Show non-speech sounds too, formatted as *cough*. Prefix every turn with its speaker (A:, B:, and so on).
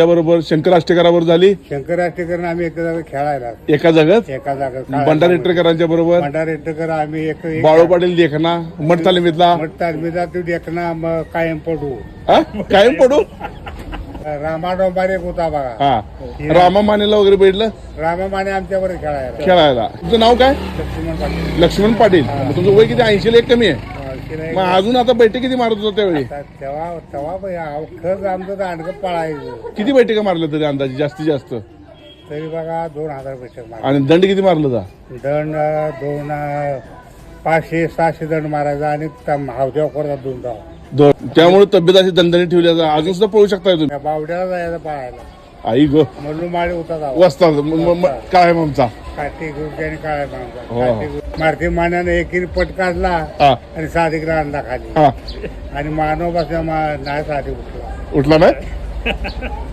A: त्याबरोबर शंकर आष्टेकराबरोबर झाली.
B: शंकर राष्ट्रीयकरण आम्ही एका जागा खेळायला
A: एका जागत
B: एका जागा
A: भंडार इटरकरांच्या बरोबर?
B: भंडारेटकर आम्ही एक एक-
A: बाळू पाटील देखना मठ तालमीतला?
B: मग तालमीला तू देखना मग कायम पडू.
A: हा? कायम पडू?
B: रामा डोंबार एक होता बघा.
A: हा. रामा मानेला वगैरे भेटलं?
B: रामा माने आमच्यावर खेळायला.
A: खेळायला. तुमचं नाव काय?
B: लक्ष्मण पाटील.
A: लक्ष्मण पाटील. मग तुमचं वय किती? ऐंशी एक कमी आहे. मग अजून आता बैठक किती मारत होता त्यावेळी?
B: आता तेव्हा तेव्हा बाई, खरंच आमचं दांडकं पळायचं.
A: किती बैठका मारल्या तरी अंदाजे? जास्तीत जास्त.
B: तरी बघा दोन हजार बैठक मारा
A: आणि दंड किती मारलं होता?
B: दंड अं, दोन अं, पाचशे सहाशे दंड मारायचा आणि हावद्या करतात दोन धाव.
A: दोन. त्यामुळे तब्येत अशी दणदणी ठेवली आहे. अजून सुद्धा पळू शकताय तुम्ही.
B: त्या बावड्याला जायचं पळायला.
A: आई गो.
B: म्हणून माळी होता जावा
A: वस्ता काय
B: गुरुजी आणि काळ्या
A: हो.
B: मारुती मान्याने एकीने पट काढला आणि साधिकला आणला खाली. आणि मानव बसल्या नाही साधी उठला.
A: उठला नाही? *laughs*